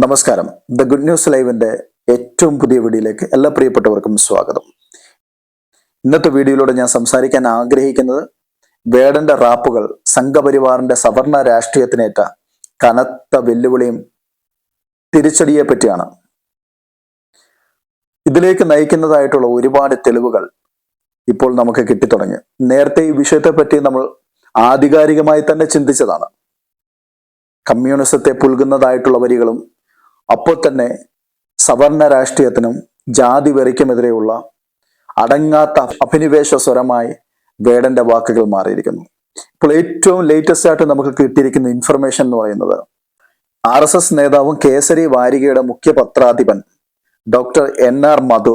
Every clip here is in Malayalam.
നമസ്കാരം. ദ ഗുഡ് ന്യൂസ് ലൈവിന്റെ ഏറ്റവും പുതിയ വീഡിയോയിലേക്ക് എല്ലാ പ്രിയപ്പെട്ടവർക്കും സ്വാഗതം. ഇന്നത്തെ വീഡിയോയിലൂടെ ഞാൻ സംസാരിക്കാൻ ആഗ്രഹിക്കുന്നത് വേടന്റെ റാപ്പുകൾ സംഘപരിവാറിന്റെ സവർണ രാഷ്ട്രീയത്തിനേറ്റ കനത്ത വെല്ലുവിളിയും തിരിച്ചടിയെ പറ്റിയാണ്. ഇതിലേക്ക് നയിക്കുന്നതായിട്ടുള്ള ഒരുപാട് തെളിവുകൾ ഇപ്പോൾ നമുക്ക് കിട്ടിത്തുടങ്ങി. നേരത്തെ ഈ വിഷയത്തെപ്പറ്റി നമ്മൾ ആധികാരികമായി തന്നെ ചിന്തിച്ചതാണ്. കമ്മ്യൂണിസത്തെ പുൽകുന്നതായിട്ടുള്ള വരികളും അപ്പോൾ തന്നെ സവർണ രാഷ്ട്രീയത്തിനും ജാതി വെറിക്കുമെതിരെയുള്ള അടങ്ങാത്ത അഭിനിവേശ സ്വരമായി വേടന്റെ വാക്കുകൾ മാറിയിരിക്കുന്നു. ഇപ്പോൾ ഏറ്റവും ലേറ്റസ്റ്റ് ആയിട്ട് നമുക്ക് കിട്ടിയിരിക്കുന്ന ഇൻഫർമേഷൻ എന്ന് പറയുന്നത് ആർ എസ് എസ് നേതാവും കേസരി വാരികയുടെ മുഖ്യ പത്രാധിപൻ doctor N R Madhu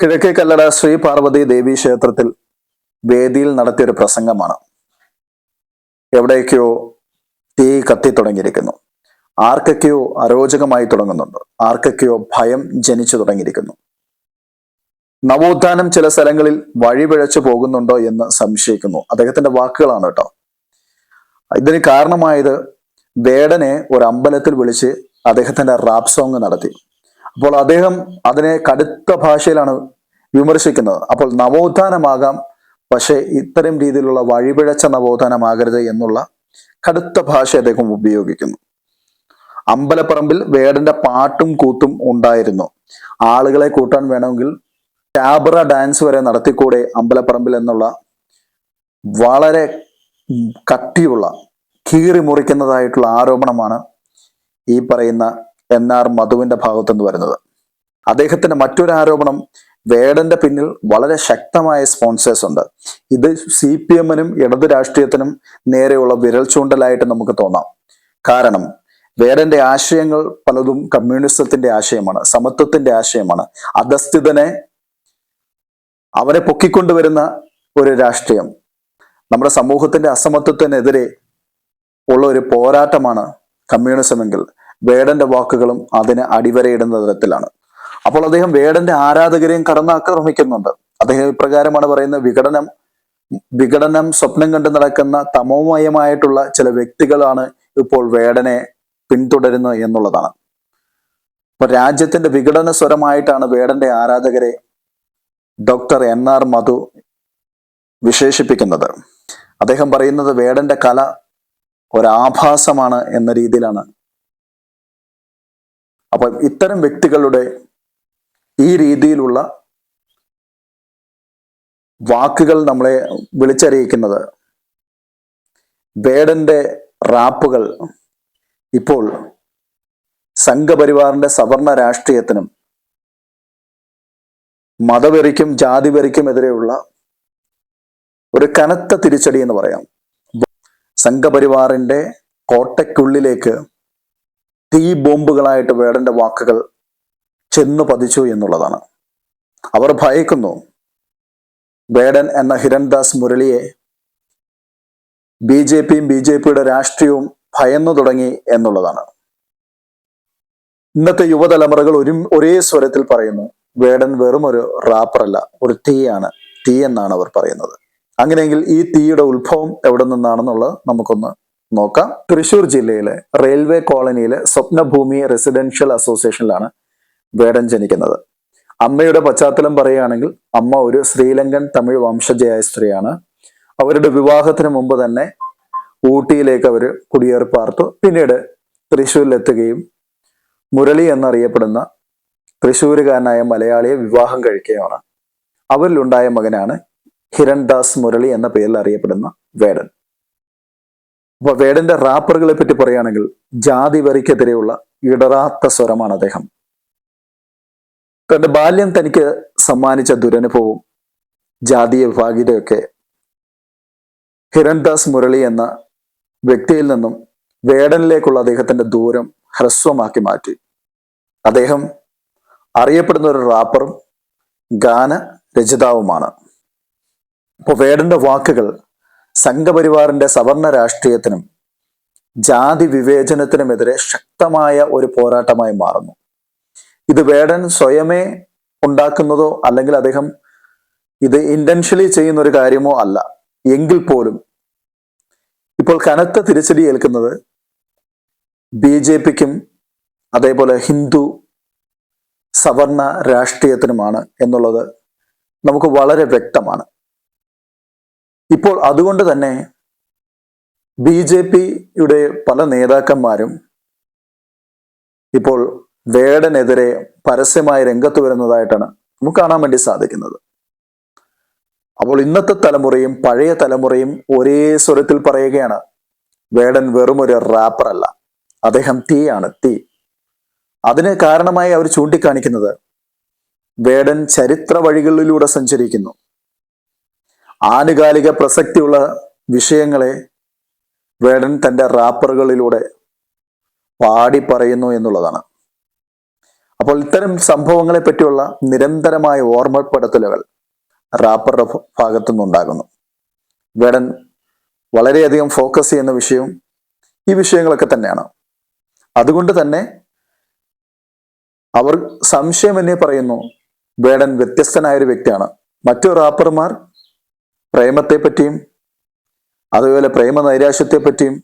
Kizhakke Kallada Sree Parvathi ദേവി ക്ഷേത്രത്തിൽ വേദിയിൽ നടത്തിയ ഒരു പ്രസംഗമാണ്. എവിടേക്കോ തീ കത്തി തുടങ്ങിയിരിക്കുന്നു. ആർക്കൊക്കെയോ അരോചകമായി തുടങ്ങുന്നുണ്ട്. ആർക്കൊക്കെയോ ഭയം ജനിച്ചു തുടങ്ങിയിരിക്കുന്നു. നവോത്ഥാനം ചില സ്ഥലങ്ങളിൽ വഴിപിഴച്ചു പോകുന്നുണ്ടോ എന്ന് സംശയിക്കുന്നു. അദ്ദേഹത്തിന്റെ വാക്കുകളാണ് കേട്ടോ. ഇതിന് കാരണമായത് വേടനെ ഒരു അമ്പലത്തിൽ വിളിച്ച് അദ്ദേഹത്തിന്റെ റാപ്പ് സോങ് നടത്തി. അപ്പോൾ അദ്ദേഹം അതിനെ കടുത്ത ഭാഷയിലാണ് വിമർശിക്കുന്നത്. അപ്പോൾ നവോത്ഥാനമാകാം പക്ഷേ ഇത്തരം രീതിയിലുള്ള വഴിപിഴച്ച നവോത്ഥാനമാകരുത് എന്നുള്ള കടുത്ത ഭാഷ അദ്ദേഹം ഉപയോഗിക്കുന്നു. അമ്പലപ്പറമ്പിൽ വേടന്റെ പാട്ടും കൂത്തും ഉണ്ടായിരുന്നു. ആളുകളെ കൂട്ടാൻ വേണമെങ്കിൽ ടാബറ ഡാൻസ് വരെ നടത്തിക്കൂടെ അമ്പലപ്പറമ്പിൽ എന്നുള്ള വളരെ കട്ടിയുള്ള കീറി മുറിക്കുന്നതായിട്ടുള്ള ആരോപണമാണ് ഈ പറയുന്ന എൻ ആർ മധുവിന്റെ ഭാഗത്തുനിന്ന് വരുന്നത്. അദ്ദേഹത്തിന്റെ മറ്റൊരു ആരോപണം വേടന്റെ പിന്നിൽ വളരെ ശക്തമായ സ്പോൺസേഴ്സ് ഉണ്ട്. ഇത് സി പി എമ്മിനും ഇടത് രാഷ്ട്രീയത്തിനും നേരെയുള്ള വിരൽ ചൂണ്ടലായിട്ട് നമുക്ക് തോന്നാം. കാരണം വേടന്റെ ആശയങ്ങൾ പലതും കമ്മ്യൂണിസത്തിന്റെ ആശയമാണ് സമത്വത്തിന്റെ ആശയമാണ്. അധസ്ഥിതനെ അവരെ പൊക്കിക്കൊണ്ടുവരുന്ന ഒരു രാഷ്ട്രീയം നമ്മുടെ സമൂഹത്തിന്റെ അസമത്വത്തിനെതിരെ ഉള്ള ഒരു പോരാട്ടമാണ് കമ്മ്യൂണിസമെങ്കിൽ വേടന്റെ വാക്കുകളും അതിന് അടിവരയിടുന്ന തരത്തിലാണ്. അപ്പോൾ അദ്ദേഹം വേടന്റെ ആരാധകരെയും കടന്നാക്രമിക്കുന്നുണ്ട്. അദ്ദേഹം ഇപ്രകാരമാണ് പറയുന്നത് വിഘടനം വിഘടനം സ്വപ്നം കണ്ട് നടക്കുന്ന തമോമയമായിട്ടുള്ള ചില വ്യക്തികളാണ് ഇപ്പോൾ വേടനെ പിന്തുടരുന്നത് എന്നുള്ളതാണ്. അപ്പൊ രാജ്യത്തിന്റെ വിഘടന സ്വരമായിട്ടാണ് വേടന്റെ ആരാധകരെ ഡോക്ടർ എൻ ആർ മധു വിശേഷിപ്പിക്കുന്നത്. അദ്ദേഹം പറയുന്നത് വേടന്റെ കല ഒരാഭാസമാണ് എന്ന രീതിയിലാണ്. അപ്പൊ ഇത്തരം വ്യക്തികളുടെ ഈ രീതിയിലുള്ള വാക്കുകൾ നമ്മളെ വിളിച്ചറിയിക്കുന്നത് വേടന്റെ റാപ്പുകൾ ഇപ്പോൾ സംഘപരിവാറിന്റെ സവർണ രാഷ്ട്രീയത്തിനും മതവെറിക്കും ജാതിവെറിക്കും എതിരെയുള്ള ഒരു കനത്ത തിരിച്ചടി എന്ന് പറയാം. സംഘപരിവാറിന്റെ കോട്ടയ്ക്കുള്ളിലേക്ക് തീ ബോംബുകളായിട്ട് വേടന്റെ വാക്കുകൾ ചെന്നു പതിച്ചു എന്നുള്ളതാണ്. അവർ ഭയക്കുന്നു. വേടൻ എന്ന ഹിരൺദാസ് മുരളിയെ ബി ജെ പിയും ബി ജെ പിയുടെ രാഷ്ട്രീയവും ഭയന്നു തുടങ്ങി എന്നുള്ളതാണ്. ഇന്നത്തെ യുവതലമുറകൾ ഒരു ഒരേ സ്വരത്തിൽ പറയുന്നു വേടൻ വെറും ഒരു റാപ്പറല്ല ഒരു തീയാണ് തീ എന്നാണ് അവർ പറയുന്നത്. അങ്ങനെയെങ്കിൽ ഈ തീയുടെ ഉത്ഭവം എവിടെ നിന്നാണെന്നുള്ളത് നമുക്കൊന്ന് നോക്കാം. തൃശൂർ ജില്ലയിലെ റെയിൽവേ കോളനിയിലെ സ്വപ്നഭൂമി റെസിഡൻഷ്യൽ അസോസിയേഷനിലാണ് വേടൻ ജനിക്കുന്നത്. അമ്മയുടെ പശ്ചാത്തലം പറയുകയാണെങ്കിൽ അമ്മ ഒരു ശ്രീലങ്കൻ തമിഴ് വംശജയായ സ്ത്രീയാണ്. അവരുടെ വിവാഹത്തിന് മുമ്പ് തന്നെ ഊട്ടിയിലേക്ക് അവർ കുടിയേറി പാർത്തു പിന്നീട് തൃശ്ശൂരിലെത്തുകയും മുരളി എന്നറിയപ്പെടുന്ന തൃശ്ശൂരുകാരനായ മലയാളിയെ വിവാഹം കഴിക്കുകയാണ് അവരിലുണ്ടായ മകനാണ് ഹിരൺദാസ് മുരളി എന്ന പേരിൽ അറിയപ്പെടുന്ന വേടൻ. അപ്പൊ വേടന്റെ റാപ്പറുകളെ പറ്റി പറയുകയാണെങ്കിൽ ജാതി വരിക്കെതിരെയുള്ള ഇടറാത്ത സ്വരമാണ് അദ്ദേഹം. തന്റെ ബാല്യം തനിക്ക് സമ്മാനിച്ച ദുരനുഭവവും ജാതീയ വിഭാഗീയതയൊക്കെ ഹിരൺദാസ് മുരളി എന്ന വ്യക്തിയിൽ നിന്നും വേടനിലേക്കുള്ള അദ്ദേഹത്തിന്റെ ദൂരം ഹ്രസ്വമാക്കി മാറ്റി. അദ്ദേഹം അറിയപ്പെടുന്ന ഒരു റാപ്പറും ഗാന രചിതാവുമാണ്. ഇപ്പോൾ വേടന്റെ വാക്കുകൾ സംഘപരിവാറിന്റെ സവർണ രാഷ്ട്രീയത്തിനും ജാതി വിവേചനത്തിനുമെതിരെ ശക്തമായ ഒരു പോരാട്ടമായി മാറുന്നു. ഇത് വേടൻ സ്വയമേ ഉണ്ടാക്കുന്നതോ അല്ലെങ്കിൽ അദ്ദേഹം ഇത് ഇന്റൻഷ്യലി ചെയ്യുന്ന ഒരു കാര്യമോ അല്ല. എങ്കിൽ പോലും ഇപ്പോൾ കനത്ത തിരിച്ചടി ഏൽക്കുന്നത് ബി ജെ പിക്കും അതേപോലെ ഹിന്ദു സവർണ രാഷ്ട്രീയത്തിനുമാണ് എന്നുള്ളത് നമുക്ക് വളരെ വ്യക്തമാണ്. ഇപ്പോൾ അതുകൊണ്ട് തന്നെ ബി ജെ പിയുടെ പല നേതാക്കന്മാരും ഇപ്പോൾ വേടനെതിരെ പരസ്യമായി രംഗത്ത് വരുന്നതായിട്ടാണ് നമുക്ക് കാണാൻ വേണ്ടി സാധിക്കുന്നത്. അപ്പോൾ ഇന്നത്തെ തലമുറയും പഴയ തലമുറയും ഒരേ സ്വരത്തിൽ പറയുകയാണ് വേടൻ വെറും ഒരു റാപ്പർ അല്ല. അദ്ദേഹം തീയാണ് തീ. അതിന് കാരണമായി അവർ ചൂണ്ടിക്കാണിക്കുന്നത് വേടൻ ചരിത്ര വഴികളിലൂടെ സഞ്ചരിക്കുന്നു. ആനുകാലിക പ്രസക്തിയുള്ള വിഷയങ്ങളെ വേടൻ തന്റെ റാപ്പറുകളിലൂടെ പാടി പറയുന്നു എന്നുള്ളതാണ്. അപ്പോൾ ഇത്തരം സംഭവങ്ങളെ പറ്റിയുള്ള നിരന്തരമായ ഓർമ്മപ്പെടുത്തലുകൾ റാപ്പറുടെ ഭാഗത്തു നിന്നുണ്ടാകുന്നു വേടൻ വളരെയധികം ഫോക്കസ് ചെയ്യുന്ന വിഷയവും ഈ വിഷയങ്ങളൊക്കെ തന്നെയാണ്. അതുകൊണ്ട് തന്നെ അവർ സംശയം എന്നെ പറയുന്നു വേടൻ വ്യത്യസ്തനായ ഒരു വ്യക്തിയാണ്. മറ്റു റാപ്പർമാർ പ്രേമത്തെ പറ്റിയും അതുപോലെ പ്രേമ നൈരാശ്യത്തെ പറ്റിയും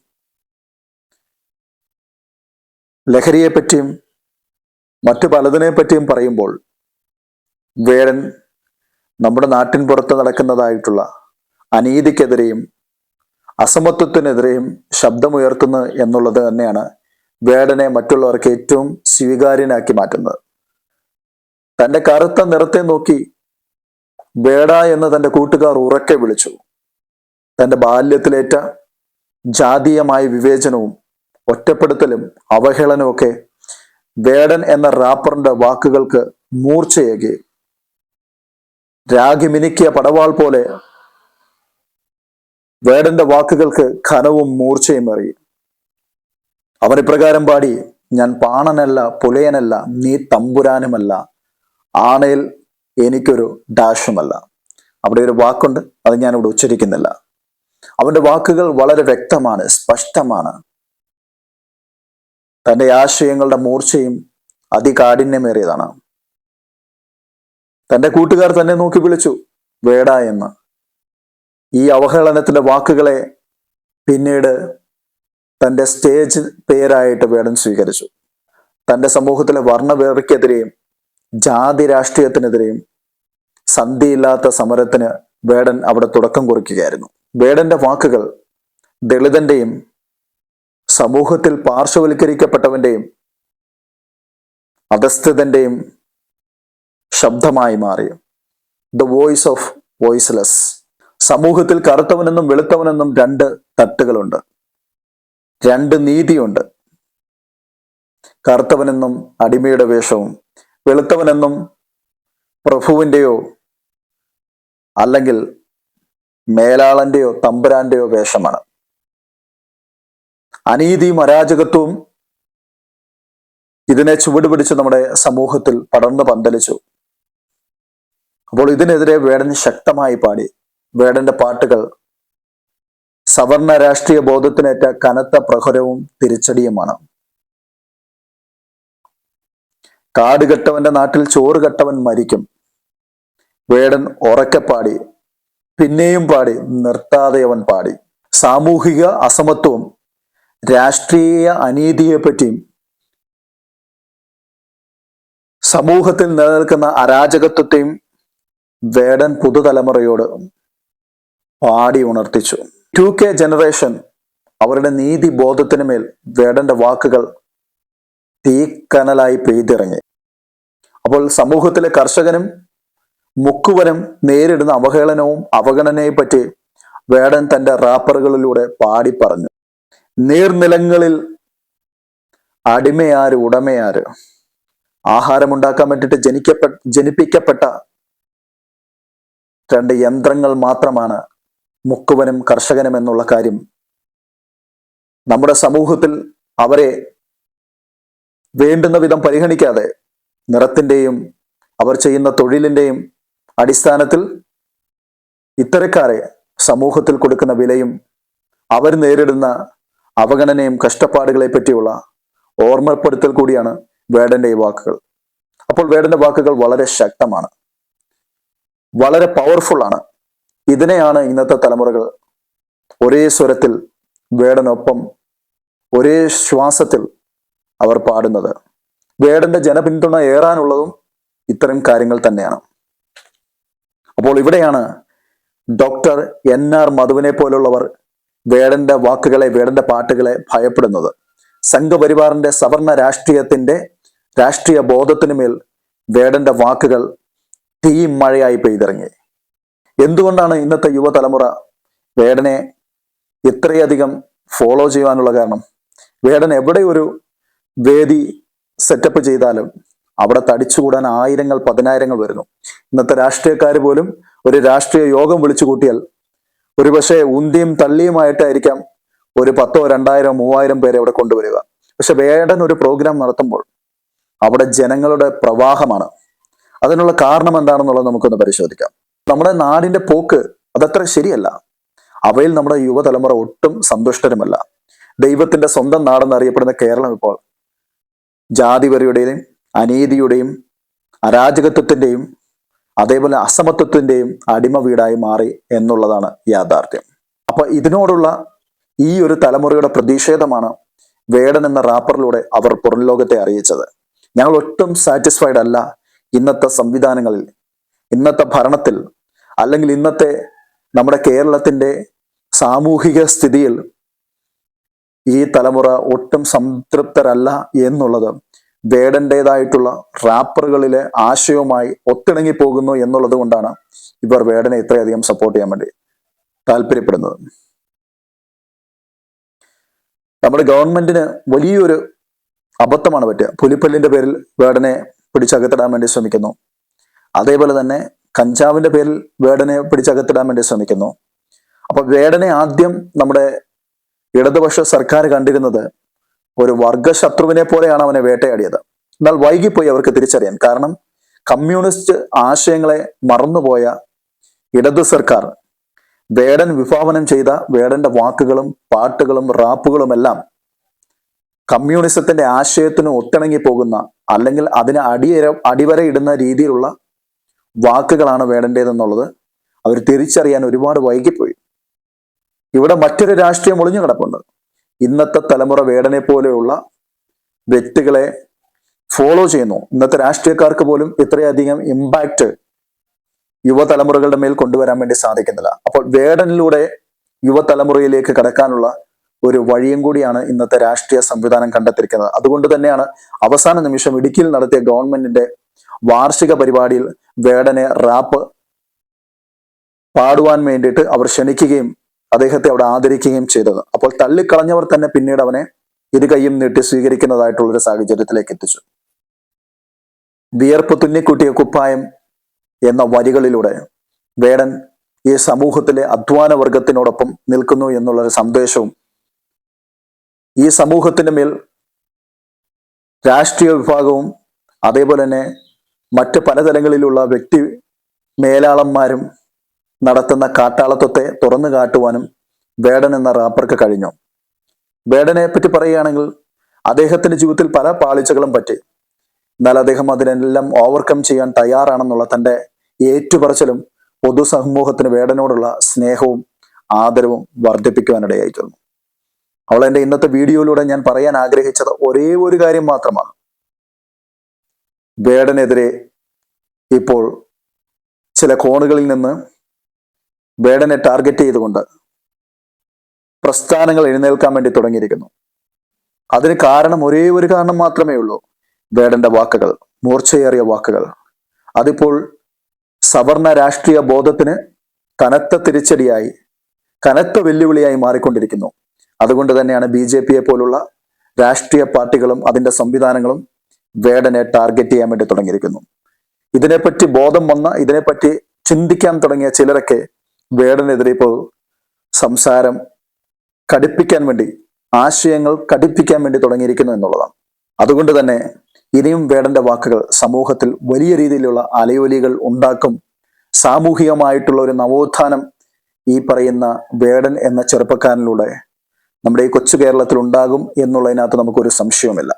ലഹരിയെ പറ്റിയും മറ്റു പലതിനെ പറ്റിയും പറയുമ്പോൾ വേടൻ നമ്മുടെ നാട്ടിൻ പുറത്ത് നടക്കുന്നതായിട്ടുള്ള അനീതിക്കെതിരെയും അസമത്വത്തിനെതിരെയും ശബ്ദമുയർത്തുന്നു എന്നുള്ളത് തന്നെയാണ് വേടനെ മറ്റുള്ളവർക്ക് ഏറ്റവും സ്വീകാര്യനാക്കി മാറ്റുന്നത്. തന്റെ കറുത്ത നിറത്തെ നോക്കി വേട എന്ന് തന്റെ കൂട്ടുകാർ ഉറക്കെ വിളിച്ചു. തന്റെ ബാല്യത്തിലേറ്റ ജാതീയമായ വിവേചനവും ഒറ്റപ്പെടുത്തലും അവഹേളനവും ഒക്കെ വേടൻ എന്ന റാപ്പറിന്റെ വാക്കുകൾക്ക് മൂർച്ചയേകി. രാഗി മിനുക്കിയ പടവാൾ പോലെ വേടന്റെ വാക്കുകൾക്ക് ഘനവും മൂർച്ചയും എറിയും അവൻ ഇപ്രകാരം പാടി ഞാൻ പാണനല്ല പുലയനല്ല നീ തമ്പുരാനുമല്ല. ആണയിൽ എനിക്കൊരു ഡാഷുമല്ല. അവിടെ ഒരു വാക്കുണ്ട് അത് ഞാൻ ഇവിടെ ഉച്ചരിക്കുന്നില്ല. അവന്റെ വാക്കുകൾ വളരെ വ്യക്തമാണ് സ്പഷ്ടമാണ്. തന്റെ ആശയങ്ങളുടെ മൂർച്ചയും അതികാഠിന്യമേറിയതാണ്. തന്റെ കൂട്ടുകാർ തന്നെ നോക്കി വിളിച്ചു വേട എന്ന്. ഈ അവഹേളനത്തിന്റെ വാക്കുകളെ പിന്നീട് തന്റെ സ്റ്റേജ് പേരായിട്ട് വേടൻ സ്വീകരിച്ചു. തന്റെ സമൂഹത്തിലെ വർണവേറിക്കെതിരെയും ജാതി രാഷ്ട്രീയത്തിനെതിരെയും സന്ധിയില്ലാത്ത സമരത്തിന് വേടൻ അവിടെ തുടക്കം കുറിക്കുകയായിരുന്നു. വേടന്റെ വാക്കുകൾ ദളിതന്റെയും സമൂഹത്തിൽ പാർശ്വവൽക്കരിക്കപ്പെട്ടവന്റെയും അധസ്ഥിതന്റെയും ശബ്ദമായി മാറിയ ദ വോയിസ് ഓഫ് വോയിസ്ലെസ് സമൂഹത്തിൽ കറുത്തവനെന്നും വെളുത്തവനെന്നും രണ്ട് തട്ടുകളുണ്ട്. രണ്ട് നീതിയുണ്ട്. കറുത്തവനെന്നും അടിമയുടെ വേഷവും വെളുത്തവനെന്നും പ്രഭുവിന്റെയോ അല്ലെങ്കിൽ മേലാളന്റെയോ തമ്പുരാന്റെയോ വേഷമാണ്. അനീതിയും അരാജകത്വവും ഇതിനെ ചുവടുപിടിച്ച് നമ്മുടെ സമൂഹത്തിൽ പടർന്നു പന്തലിച്ചു. അപ്പോൾ ഇതിനെതിരെ വേടൻ ശക്തമായി പാടി. വേടന്റെ പാട്ടുകൾ സവർണ രാഷ്ട്രീയ ബോധത്തിനേറ്റ കനത്ത പ്രഹരവും തിരിച്ചടിയുമാണ്. കാട് കെട്ടവന്റെ നാട്ടിൽ ചോറ് കെട്ടവൻ മരിക്കും. വേടൻ ഉറക്കെ പാടി. പിന്നെയും പാടി. നിർത്താതെ അവൻ പാടി. സാമൂഹിക അസമത്വവും രാഷ്ട്രീയ അനീതിയെ പറ്റിയും സമൂഹത്തിൽ നിലനിൽക്കുന്ന അരാജകത്വത്തെയും വേടൻ പുതുതലമുറയോട് പാടി ഉണർത്തിച്ചു. ടു കെ ജനറേഷൻ അവരുടെ നീതി ബോധത്തിന് മേൽ വേടന്റെ വാക്കുകൾ തീക്കനലായി പെയ്തിറങ്ങി. അപ്പോൾ സമൂഹത്തിലെ കർഷകനും മുക്കുവനും നേരിടുന്ന അവഹേളനവും അവഗണനയെ പറ്റി വേടൻ തന്റെ റാപ്പറുകളിലൂടെ പാടി പറഞ്ഞു. നീർനിലങ്ങളിൽ അടിമയാര് ഉടമയാര് ആഹാരമുണ്ടാക്കാൻ വേണ്ടിയിട്ട് ജനിക്കപ്പെട്ട ജനിപ്പിക്കപ്പെട്ട രണ്ട് യന്ത്രങ്ങൾ മാത്രമാണ് മുക്കുവനും കർഷകനും എന്നുള്ള കാര്യം. നമ്മുടെ സമൂഹത്തിൽ അവരെ വേണ്ടുന്ന വിധം പരിഗണിക്കാതെ നിറത്തിന്റെയും അവർ ചെയ്യുന്ന തൊഴിലിന്റെയും അടിസ്ഥാനത്തിൽ ഇത്തരക്കാരെ സമൂഹത്തിൽ കൊടുക്കുന്ന വിലയും അവർ നേരിടുന്ന അവഗണനയും കഷ്ടപ്പാടുകളെ പറ്റിയുള്ള ഓർമ്മപ്പെടുത്തൽ കൂടിയാണ് വേടന്റെ ഈ വാക്കുകൾ. അപ്പോൾ വേടന്റെ വാക്കുകൾ വളരെ ശക്തമാണ്. വളരെ പവർഫുൾ ആണ്. ഇതിനെയാണ് ഇന്നത്തെ തലമുറകൾ ഒരേ സ്വരത്തിൽ വേടനൊപ്പം ഒരേ ശ്വാസത്തിൽ അവർ പാടുന്നത്. വേടന്റെ ജനപിന്തുണ ഏറാനുള്ളതും ഇത്തരം കാര്യങ്ങൾ തന്നെയാണ്. അപ്പോൾ ഇവിടെയാണ് ഡോക്ടർ എൻ ആർ മധുവിനെ പോലുള്ളവർ വേടന്റെ വാക്കുകളെ വേടന്റെ പാട്ടുകളെ ഭയപ്പെടുന്നത്. സംഘപരിവാറിന്റെ സവർണ രാഷ്ട്രീയത്തിന്റെ രാഷ്ട്രീയ ബോധത്തിനുമേൽ വേടന്റെ വാക്കുകൾ തീ മഴയായി പെയ്തിറങ്ങി. എന്തുകൊണ്ടാണ് ഇന്നത്തെ യുവതലമുറ വേടനെ ഇത്രയധികം ഫോളോ ചെയ്യുവാനുള്ള കാരണം? വേടൻ എവിടെ ഒരു വേദി സെറ്റപ്പ് ചെയ്താലും അവിടെ തടിച്ചുകൂടാൻ ആയിരങ്ങൾ പതിനായിരങ്ങൾ വരുന്നു. ഇന്നത്തെ രാഷ്ട്രീയക്കാർ പോലും ഒരു രാഷ്ട്രീയ യോഗം വിളിച്ചു കൂട്ടിയാൽ ഒരുപക്ഷെ ഉന്തിയും തള്ളിയുമായിട്ടായിരിക്കാം ഒരു പത്തോ രണ്ടായിരം മൂവായിരം പേരെ അവിടെ കൊണ്ടുവരിക. പക്ഷെ വേടൻ ഒരു പ്രോഗ്രാം നടത്തുമ്പോൾ അവിടെ ജനങ്ങളുടെ പ്രവാഹമാണ്. അതിനുള്ള കാരണം എന്താണെന്നുള്ളത് നമുക്കൊന്ന് പരിശോധിക്കാം. നമ്മുടെ നാടിന്റെ പോക്ക് അതത്ര ശരിയല്ല. അവയിൽ നമ്മുടെ യുവതലമുറ ഒട്ടും സന്തുഷ്ടരുമല്ല. ദൈവത്തിന്റെ സ്വന്തം നാടെന്നറിയപ്പെടുന്ന കേരളം ഇപ്പോൾ ജാതിവരിയുടെയും അനീതിയുടെയും അരാജകത്വത്തിന്റെയും അതേപോലെ അസമത്വത്തിന്റെയും അടിമ വീടായി മാറി എന്നുള്ളതാണ് യാഥാർത്ഥ്യം. അപ്പൊ ഇതിനോടുള്ള ഈ ഒരു തലമുറയുടെ പ്രതിഷേധമാണ് വേടൻ എന്ന റാപ്പറിലൂടെ അവർ പുറം ലോകത്തെ അറിയിച്ചത്. ഞങ്ങൾ ഒട്ടും സാറ്റിസ്ഫൈഡ് അല്ല. ഇന്നത്തെ സംവിധാനങ്ങളിൽ ഇന്നത്തെ ഭരണത്തിൽ അല്ലെങ്കിൽ ഇന്നത്തെ നമ്മുടെ കേരളത്തിന്റെ സാമൂഹിക സ്ഥിതിയിൽ ഈ തലമുറ ഒട്ടും സംതൃപ്തരല്ല എന്നുള്ളത് വേടന്റേതായിട്ടുള്ള റാപ്പറുകളിലെ ആശയവുമായി ഒത്തിണങ്ങി പോകുന്നു എന്നുള്ളത് കൊണ്ടാണ് ഇവർ വേടനെ ഇത്രയധികം സപ്പോർട്ട് ചെയ്യാൻ വേണ്ടി താല്പര്യപ്പെടുന്നത്. നമ്മുടെ ഗവൺമെന്റിന് വലിയൊരു അബദ്ധമാണ് പറ്റുക പുലിപ്പല്ലിന്റെ പേരിൽ വേടനെ പിടിച്ചകത്തിടാൻ വേണ്ടി ശ്രമിക്കുന്നു. അതേപോലെ തന്നെ കഞ്ചാവിന്റെ പേരിൽ വേടനെ പിടിച്ചകത്തിടാൻ വേണ്ടി ശ്രമിക്കുന്നു. അപ്പൊ വേടനെ ആദ്യം നമ്മുടെ ഇടതുപക്ഷ സർക്കാർ കണ്ടിരുന്നത് ഒരു വർഗശത്രുവിനെ പോലെയാണ് അവനെ വേട്ടയാടിയത്. എന്നാൽ വൈകിപ്പോയി അവർക്ക് തിരിച്ചറിയാൻ. കാരണം കമ്മ്യൂണിസ്റ്റ് ആശയങ്ങളെ മറന്നുപോയ ഇടതു സർക്കാർ വേടൻ വിഭാവനം ചെയ്ത വേടന്റെ വാക്കുകളും പാട്ടുകളും റാപ്പുകളും എല്ലാം കമ്മ്യൂണിസത്തിന്റെ ആശയത്തിന് ഒത്തിണങ്ങി പോകുന്ന അല്ലെങ്കിൽ അതിന് അടിയര അടിവരയിടുന്ന രീതിയിലുള്ള വാക്കുകളാണ് വേണ്ടേതെന്നുള്ളത് അവർ തിരിച്ചറിയാൻ ഒരുപാട് വൈകിപ്പോയി. ഇവിടെ മറ്റൊരു രാഷ്ട്രീയം ഒളിഞ്ഞു കിടപ്പുണ്ട്. ഇന്നത്തെ തലമുറ വേടനെ പോലെയുള്ള വ്യക്തികളെ ഫോളോ ചെയ്യുന്നു. ഇന്നത്തെ രാഷ്ട്രീയക്കാർക്ക് പോലും ഇത്രയധികം ഇമ്പാക്റ്റ് യുവതലമുറകളുടെ മേൽ കൊണ്ടുവരാൻ വേണ്ടി സാധിക്കുന്നില്ല. അപ്പോൾ വേടനിലൂടെ യുവതലമുറയിലേക്ക് കടക്കാനുള്ള ഒരു വഴിയും കൂടിയാണ് ഇന്നത്തെ രാഷ്ട്രീയ സംവിധാനം കണ്ടെത്തിയിരിക്കുന്നത്. അതുകൊണ്ട് തന്നെയാണ് അവസാന നിമിഷം ഇടുക്കിയിൽ നടത്തിയ ഗവൺമെന്റിന്റെ വാർഷിക പരിപാടിയിൽ വേടനെ റാപ്പ് പാടുവാൻ വേണ്ടിയിട്ട് അവർ ക്ഷണിക്കുകയും അദ്ദേഹത്തെ അവിടെ ആദരിക്കുകയും ചെയ്തത്. അപ്പോൾ തള്ളിക്കളഞ്ഞവർ തന്നെ പിന്നീട് അവനെ ഇരു കൈയും നീട്ടി സ്വീകരിക്കുന്നതായിട്ടുള്ള ഒരു സാഹചര്യത്തിലേക്ക് എത്തിച്ചു. വിയർപ്പ് തുന്നിക്കൂട്ടിയ കുപ്പായം എന്ന വരികളിലൂടെ വേടൻ ഈ സമൂഹത്തിലെ അധ്വാന വർഗത്തിനോടൊപ്പം നിൽക്കുന്നു എന്നുള്ളൊരു സന്ദേശവും ഈ സമൂഹത്തിന്റെ മേൽ രാഷ്ട്രീയ വിഭാഗവും അതേപോലെ തന്നെ മറ്റ് പലതലങ്ങളിലുള്ള വ്യക്തി മേലാളന്മാരും നടത്തുന്ന കാട്ടാളത്വത്തെ തുറന്നു കാട്ടുവാനും വേടൻ എന്ന റാപ്പർക്ക് കഴിഞ്ഞു. വേടനെ പറ്റി പറയുകയാണെങ്കിൽ അദ്ദേഹത്തിന്റെ ജീവിതത്തിൽ പല പാളിച്ചകളും പറ്റി. എന്നാൽ അദ്ദേഹം അതിനെല്ലാം ഓവർകം ചെയ്യാൻ തയ്യാറാണെന്നുള്ള തന്റെ ഏറ്റുപറച്ചിലും പൊതുസമൂഹത്തിന് വേടനോടുള്ള സ്നേഹവും ആദരവും വർദ്ധിപ്പിക്കുവാനിടയായി തീർന്നു അവൾ എന്റെ ഇന്നത്തെ വീഡിയോയിലൂടെ ഞാൻ പറയാൻ ആഗ്രഹിച്ചത് ഒരേ ഒരു കാര്യം മാത്രമാണ്. വേടനെതിരെ ഇപ്പോൾ ചില കോണുകളിൽ നിന്ന് വേടനെ ടാർഗറ്റ് ചെയ്തുകൊണ്ട് പ്രസ്ഥാനങ്ങൾ എഴുന്നേൽക്കാൻ വേണ്ടി തുടങ്ങിയിരിക്കുന്നു. അതിന് കാരണം ഒരേ ഒരു കാരണം മാത്രമേ ഉള്ളൂ. വേടന്റെ വാക്കുകൾ മൂർച്ചയേറിയ വാക്കുകൾ. അതിപ്പോൾ സവർണ രാഷ്ട്രീയ ബോധത്തിന് കനത്ത തിരിച്ചടിയായി കനത്ത വെല്ലുവിളിയായി മാറിക്കൊണ്ടിരിക്കുന്നു. അതുകൊണ്ട് തന്നെയാണ് ബി ജെ പിയെ പോലുള്ള രാഷ്ട്രീയ പാർട്ടികളും അതിന്റെ സംവിധാനങ്ങളും വേടനെ ടാർഗറ്റ് ചെയ്യാൻ വേണ്ടി തുടങ്ങിയിരിക്കുന്നു. ഇതിനെപ്പറ്റി ബോധം വന്ന ഇതിനെപ്പറ്റി ചിന്തിക്കാൻ തുടങ്ങിയ ചിലരൊക്കെ വേടനെതിരെ ഇപ്പോൾ സംസാരം കടുപ്പിക്കാൻ വേണ്ടി ആശയങ്ങൾ കടുപ്പിക്കാൻ വേണ്ടി തുടങ്ങിയിരിക്കുന്നു എന്നുള്ളതാണ്. അതുകൊണ്ട് തന്നെ ഇനിയും വേടന്റെ വാക്കുകൾ സമൂഹത്തിൽ വലിയ രീതിയിലുള്ള അലയൊലികൾ ഉണ്ടാക്കും. സാമൂഹികമായിട്ടുള്ള ഒരു നവോത്ഥാനം ഈ പറയുന്ന വേടൻ എന്ന ചെറുപ്പക്കാരനിലൂടെ നമ്മുടെ ഈ കൊച്ചു കേരളത്തിൽ ഉണ്ടാകും എന്നുള്ളതിനകത്ത് നമുക്കൊരു സംശയവുമില്ല.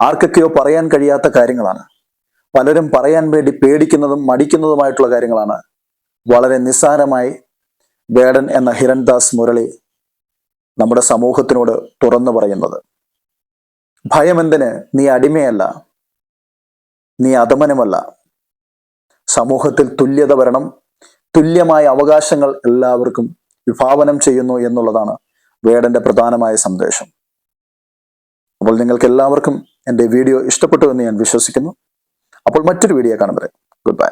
ആർക്കൊക്കെയോ പറയാൻ കഴിയാത്ത കാര്യങ്ങളാണ്. പലരും പറയാൻ വേണ്ടി പേടിക്കുന്നതും മടിക്കുന്നതുമായിട്ടുള്ള കാര്യങ്ങളാണ്. വളരെ നിസ്സാരമായി വേടൻ എന്ന ഹിരൺദാസ് മുരളി നമ്മുടെ സമൂഹത്തിനോട് തുറന്നു പറയുന്നത്. ഭയമെന്തിന്? നീ അടിമയല്ല. നീ അധമനുമല്ല. സമൂഹത്തിൽ തുല്യത വരണം. തുല്യമായ അവകാശങ്ങൾ എല്ലാവർക്കും വിഭാവനം ചെയ്യുന്നു എന്നുള്ളതാണ് വേടന്റെ പ്രധാനമായ സന്ദേശം. അപ്പോൾ നിങ്ങൾക്ക് എല്ലാവർക്കും എന്റെ വീഡിയോ ഇഷ്ടപ്പെട്ടു എന്ന് ഞാൻ വിശ്വസിക്കുന്നു. അപ്പോൾ മറ്റൊരു വീഡിയോ കാണും വരെ. Good bye